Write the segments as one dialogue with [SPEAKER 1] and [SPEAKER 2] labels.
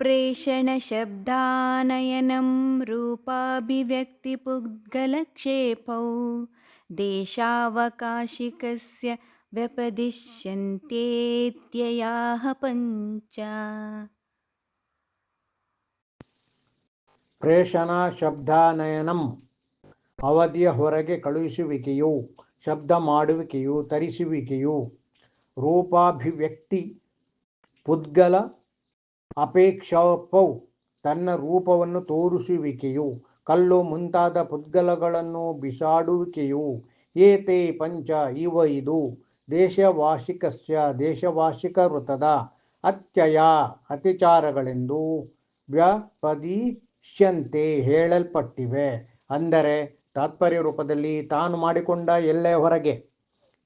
[SPEAKER 1] प्रेषणशब्दानयनं रूपाभिव्यक्तिपुद्गलक्षेपौ देशावकाशिकस्य व्यपदिश्यन्तेत्ययाः पञ्च
[SPEAKER 2] ಪ್ರೇಷಣ ಶಬ್ದಾನಯನಂ ಅವಧಿಯ ಹೊರಗೆ ಕಳುಹಿಸುವಿಕೆಯು ಶಬ್ದ ಮಾಡುವಿಕೆಯು ತರಿಸುವಿಕೆಯು ರೂಪಾಭಿವ್ಯಕ್ತಿ ಪುದ್ಗಲ ಅಪೇಕ್ಷಾಪೌ. ತನ್ನ ರೂಪವನ್ನು ತೋರಿಸುವಿಕೆಯು, ಕಲ್ಲು ಮುಂತಾದ ಪುದ್ಗಲಗಳನ್ನು ಬಿಸಾಡುವಿಕೆಯು, ಏತೆ ಪಂಚ ಇವ ಇದು, ದೇಶವಾರ್ಷಿಕಸ್ಯ ದೇಶವಾರ್ಷಿಕ ವೃತದ ಅತ್ಯಯ ಅತಿಚಾರಗಳೆಂದು ವ್ಯಪದಿಷ್ಯಂತೆ ಹೇಳಲ್ಪಟ್ಟಿವೆ. ಅಂದರೆ ತಾತ್ಪರ್ಯ ರೂಪದಲ್ಲಿ ತಾನು ಮಾಡಿಕೊಂಡ ಎಲ್ಲೆ ಹೊರಗೆ.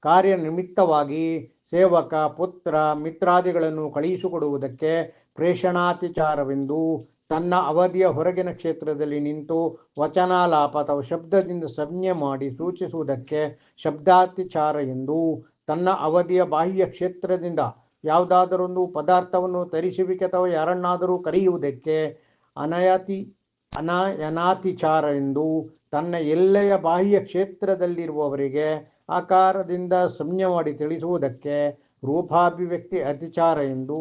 [SPEAKER 2] ಕಾರ್ಯನಿಮಿತ್ತವಾಗಿ ಸೇವಕ, ಪುತ್ರ, ಮಿತ್ರಾದಿಗಳನ್ನು ಕಳುಹಿಸಿಕೊಡುವುದಕ್ಕೆ ಪ್ರೇಷಣಾತಿಚಾರವೆಂದು ತನ್ನ ಅವಧಿಯ ಹೊರಗಿನ ಕ್ಷೇತ್ರದಲ್ಲಿ ನಿಂತು ವಚನಾಲಾಪ ಅಥವಾ ಶಬ್ದದಿಂದ ಸಂಜ್ಞೆ ಮಾಡಿ ಸೂಚಿಸುವುದಕ್ಕೆ ಶಬ್ದಾತಿಚಾರ ಎಂದು ತನ್ನ ಅವಧಿಯ ಬಾಹ್ಯ ಕ್ಷೇತ್ರದಿಂದ ಯಾವುದಾದರೊಂದು ಪದಾರ್ಥವನ್ನು ತರಿಸುವಿಕೆ ಅಥವಾ ಯಾರನ್ನಾದರೂ ಕರೆಯುವುದಕ್ಕೆ ಅನಯತಿ ಅನಯನಾತಿಚಾರ ಎಂದು ತನ್ನ ಎಲ್ಲೆಯ ಬಾಹ್ಯ ಕ್ಷೇತ್ರದಲ್ಲಿರುವವರಿಗೆ ಆಕಾರದಿಂದ ಶೂನ್ಯ ಮಾಡಿ ತಿಳಿಸುವುದಕ್ಕೆ ರೂಪಾಭಿವ್ಯಕ್ತಿ ಅತಿಚಾರ ಎಂದು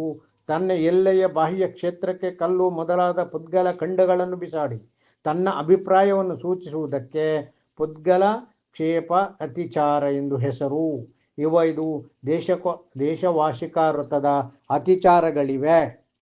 [SPEAKER 2] ತನ್ನ ಎಲ್ಲೆಯ ಬಾಹ್ಯ ಕ್ಷೇತ್ರಕ್ಕೆ ಕಲ್ಲು ಮೊದಲಾದ ಪುದ್ಗಲ ಖಂಡಗಳನ್ನು ಬಿಸಾಡಿ ತನ್ನ ಅಭಿಪ್ರಾಯವನ್ನು ಸೂಚಿಸುವುದಕ್ಕೆ ಪುದ್ಗಲ ಕ್ಷೇಪ ಅತಿಚಾರ ಎಂದು ಹೆಸರು. ಇವ ಇದು ದೇಶಕ ದೇಶವಾಸಿಕ ವೃತ್ತದ ಅತಿಚಾರಗಳಿವೆ.